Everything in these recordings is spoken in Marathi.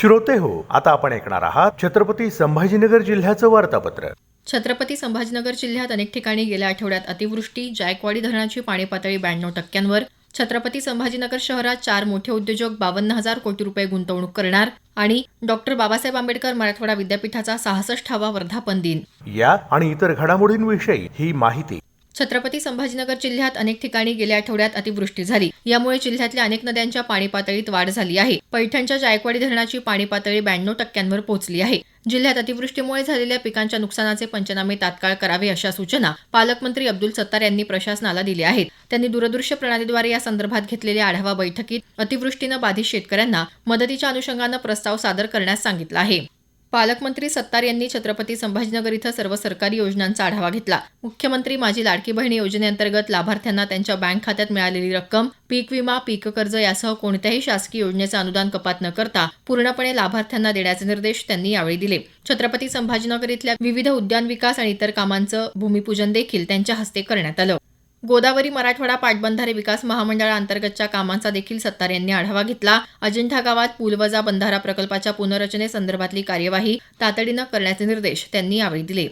श्रोते हो. आता आपण ऐकणार आहात छत्रपती संभाजीनगर जिल्ह्याचं वार्तापत्र. छत्रपती संभाजीनगर जिल्ह्यात अनेक ठिकाणी गेल्या आठवड्यात अतिवृष्टी जायकवाडी धरणाची पाणी पातळी ब्याण्णव टक्क्यांवर. छत्रपती संभाजीनगर शहरात चार मोठे उद्योजक बावन्न हजार कोटी रुपये गुंतवणूक करणार आणि डॉक्टर बाबासाहेब आंबेडकर मराठवाडा विद्यापीठाचा सहासष्टावा वर्धापन दिन. या आणि इतर घडामोडींविषयी ही माहिती छत्रपती संभाजीनगर जिल्ह्यात अनेक ठिकाणी गेल्या आठवड्यात अतिवृष्टी झाली. यामुळे जिल्ह्यातल्या अनेक नद्यांच्या पाणी पातळीत वाढ झाली आहे. पैठणच्या जायकवाडी धरणाची पाणी पातळी ब्याण्णव टक्क्यांवर पोहोचली आहे. जिल्ह्यात अतिवृष्टीमुळे झालेल्या पिकांच्या नुकसानाचे पंचनामे तात्काळ करावे अशा सूचना पालकमंत्री अब्दुल सत्तार यांनी प्रशासनाला दिल्या आहेत. त्यांनी दूरदृश्य प्रणालीद्वारे या संदर्भात घेतलेल्या आढावा बैठकीत अतिवृष्टीनं बाधित शेतकऱ्यांना मदतीच्या अनुषंगानं प्रस्ताव सादर करण्यास सांगितलं आहे. पालकमंत्री सत्तार यांनी छत्रपती संभाजीनगर इथं सर्व सरकारी योजनांचा आढावा घेतला. मुख्यमंत्री माझी लाडकी बहिणी योजनेअंतर्गत लाभार्थ्यांना त्यांच्या बँक खात्यात मिळालेली रक्कम पीक विमा पीक कर्ज यासह कोणत्याही शासकीय योजनेचं अनुदान कपात न करता पूर्णपणे लाभार्थ्यांना देण्याचे निर्देश त्यांनी यावेळी दिले. छत्रपती संभाजीनगर इथल्या विविध उद्यान विकास आणि इतर कामांचं भूमिपूजन देखील त्यांच्या हस्ते करण्यात आलं. गोदावरी मराठवाडा पाटबंधारे विकास महामंडळाअंतर्गतच्या कामांचा देखील सत्तार यांनी आढावा घेतला. अजिंठा गावात पूलवजा बंधारा प्रकल्पाच्या पुनर्रचनेसंदर्भातली कार्यवाही तातडीनं करण्याचे निर्देश त्यांनी यावेळी दिले.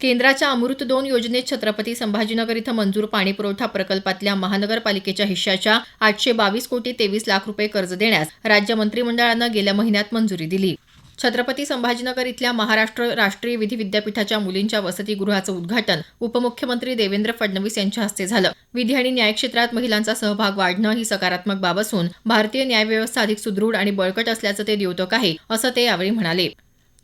केंद्राच्या अमृत दोन योजनेत छत्रपती संभाजीनगर इथं मंजूर पाणीपुरवठा प्रकल्पातल्या महानगरपालिकेच्या हिश्श्याच्या आठशे बावीस कोटी तेवीस लाख रुपये कर्ज देण्यास राज्य मंत्रिमंडळानं गेल्या महिन्यात मंजुरी दिली. छत्रपती संभाजीनगर इथल्या महाराष्ट्र राष्ट्रीय विधी विद्यापीठाच्या मुलींच्या वसतिगृहाचं उद्घाटन उपमुख्यमंत्री देवेंद्र फडणवीस यांच्या हस्ते झालं. विधी आणि न्याय क्षेत्रात महिलांचा सहभाग वाढणं ही सकारात्मक बाब असून भारतीय न्यायव्यवस्था अधिक सुदृढ आणि बळकट असल्याचं ते द्योतक आहे असं ते यावेळी म्हणाले.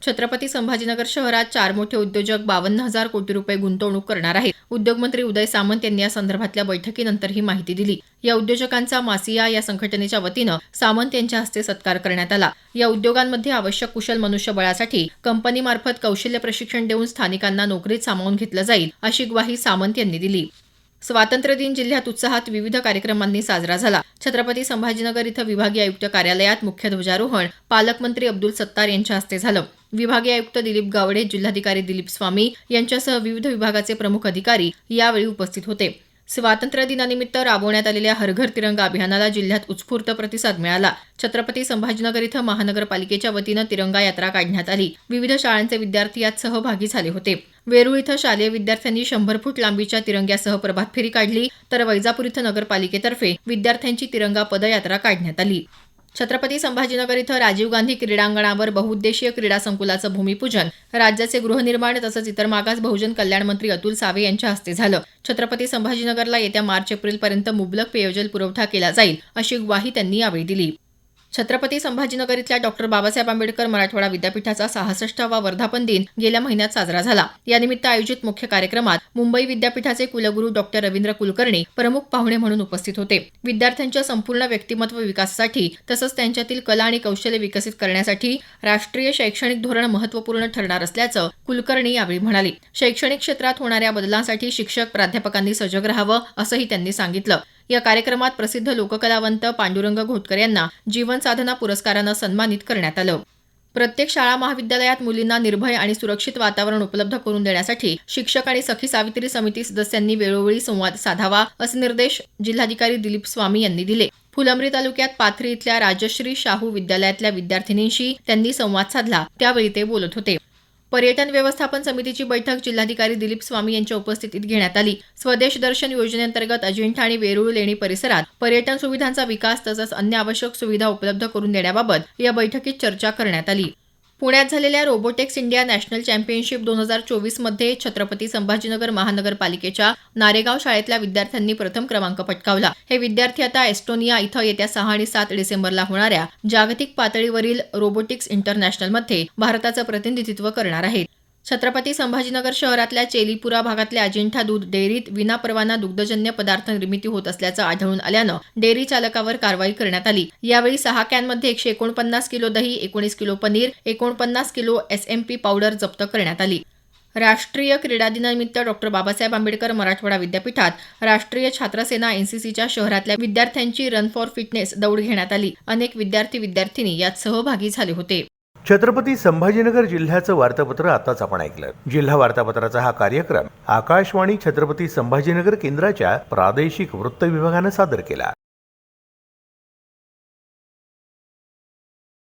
छत्रपती संभाजीनगर शहरात चार मोठे उद्योजक बावन्न हजार कोटी रुपये गुंतवणूक करणार आहेत. उद्योगमंत्री उदय सामंत यांनी या संदर्भातल्या बैठकीनंतर ही माहिती दिली. या उद्योजकांचा मासिया या संघटनेच्या वतीनं सामंत यांच्या हस्ते सत्कार करण्यात आला. या उद्योगांमध्ये आवश्यक कुशल मनुष्यबळासाठी कंपनीमार्फत कौशल्य प्रशिक्षण देऊन स्थानिकांना नोकरीत सामावून घेतलं जाईल अशी ग्वाही सामंत यांनी दिली. स्वातंत्र्य दिन जिल्ह्यात उत्साहात विविध कार्यक्रमांनी साजरा झाला. छत्रपती संभाजीनगर इथं विभागीय आयुक्त कार्यालयात मुख्य ध्वजारोहण पालकमंत्री अब्दुल सत्तार यांच्या हस्ते झालं. विभागीय आयुक्त दिलीप गावडे जिल्हाधिकारी दिलीप स्वामी यांच्यासह विविध विभागाचे प्रमुख अधिकारी यावेळी उपस्थित होते. स्वातंत्र्य दिनानिमित्त राबवण्यात आलेल्या हर घर तिरंगा अभियानाला जिल्ह्यात उत्स्फूर्त प्रतिसाद मिळाला. छत्रपती संभाजीनगर इथं महानगरपालिकेच्या वतीनं तिरंगा यात्रा काढण्यात आली. विविध शाळांचे विद्यार्थी यात सहभागी झाले होते. वेरूळ इथं शालेय विद्यार्थ्यांनी शंभर फूट लांबीच्या तिरंग्यासह प्रभात फेरी काढली. तर वैजापूर इथं नगरपालिकेतर्फे विद्यार्थ्यांची तिरंगा पदयात्रा काढण्यात आली. छत्रपती संभाजीनगर इथं राजीव गांधी क्रीडांगणावर बहुउद्देशीय क्रीडा संकुलाचं भूमिपूजन राज्याचे गृहनिर्माण तसंच इतर मागास बहुजन कल्याण मंत्री अतुल सावे यांच्या हस्ते झालं. छत्रपती संभाजीनगरला येत्या मार्च एप्रिलपर्यंत मुबलक पेयजल पुरवठा केला जाईल अशी ग्वाही त्यांनी यावेळी दिली. छत्रपती संभाजीनगर इथल्या डॉक्टर बाबासाहेब आंबेडकर मराठवाडा विद्यापीठाचा सहासष्टावा वर्धापन दिन गेल्या महिन्यात साजरा झाला. यानिमित्त आयोजित मुख्य कार्यक्रमात मुंबई विद्यापीठाचे कुलगुरू डॉक्टर रवींद्र कुलकर्णी प्रमुख पाहुणे म्हणून उपस्थित होते. विद्यार्थ्यांच्या संपूर्ण व्यक्तिमत्व विकासासाठी तसंच त्यांच्यातील कला आणि कौशल्य विकसित करण्यासाठी राष्ट्रीय शैक्षणिक धोरण महत्त्वपूर्ण ठरणार असल्याचं कुलकर्णी यावेळी म्हणाले. शैक्षणिक क्षेत्रात होणाऱ्या बदलांसाठी शिक्षक प्राध्यापकांनी सजग राहावं असंही त्यांनी सांगितलं. या कार्यक्रमात प्रसिद्ध लोककलावंत पांडुरंग घोटकर यांना जीवन साधना पुरस्कारानं सन्मानित करण्यात आलं. प्रत्येक शाळा महाविद्यालयात मुलींना निर्भय आणि सुरक्षित वातावरण उपलब्ध करून देण्यासाठी शिक्षक आणि सखी सावित्री समिती सदस्यांनी वेळोवेळी संवाद साधावा असे निर्देश जिल्हाधिकारी दिलीप स्वामी यांनी दिले. फुलंब्री तालुक्यात पाथरी इथल्या राजश्री शाहू विद्यालयातल्या विद्यार्थिनींशी त्यांनी संवाद साधला त्यावेळी ते बोलत होते. पर्यटन व्यवस्थापन समितीची बैठक जिल्हाधिकारी दिलीप स्वामी यांच्या उपस्थितीत घेण्यात आली. स्वदेश दर्शन योजनेअंतर्गत अजिंठा आणि वेरूळ लेणी परिसरात पर्यटन सुविधांचा विकास तसंच अन्य आवश्यक सुविधा उपलब्ध करून देण्याबाबत या बैठकीत चर्चा करण्यात आली. पुण्यात झालेल्या रोबोटेक्स इंडिया नॅशनल चॅम्पियनशिप दोन हजार चोवीसमध्ये छत्रपती संभाजीनगर महानगरपालिकेच्या नारेगाव शाळेतल्या विद्यार्थ्यांनी प्रथम क्रमांक पटकावला. हे विद्यार्थी आता एस्टोनिया इथं येत्या सहा आणि सात डिसेंबरला होणाऱ्या जागतिक पातळीवरील रोबोटिक्स इंटरनॅशनलमध्ये भारताचं प्रतिनिधित्व करणार आहेत. छत्रपती संभाजीनगर शहरातल्या चेलीपुरा भागातल्या अजिंठा दूध डेअरीत विनापरवाना दुग्धजन्य पदार्थ निर्मिती होत असल्याचं आढळून आल्यानं डेअरी चालकावर कारवाई करण्यात आली. यावेळी सहा कॅनमध्ये एकशे एकोणपन्नास किलो दही एकोणीस किलो पनीर एकोणपन्नास किलो एसएमपी पावडर जप्त करण्यात आली. राष्ट्रीय क्रीडा दिनानिमित्त डॉक्टर बाबासाहेब आंबेडकर मराठवाडा विद्यापीठात राष्ट्रीय छात्रसेना एनसीसीच्या शहरातल्या विद्यार्थ्यांची रन फॉर फिटनेस दौड घेण्यात आली. अनेक विद्यार्थी विद्यार्थिनी यात सहभागी झाले होते. छत्रपती संभाजीनगर जिल्ह्याचं वार्तापत्र आताच आपण ऐकलं. जिल्हा वार्तापत्राचा हा कार्यक्रम आकाशवाणी छत्रपती संभाजीनगर केंद्राच्या प्रादेशिक वृत्त विभागानं सादर केला.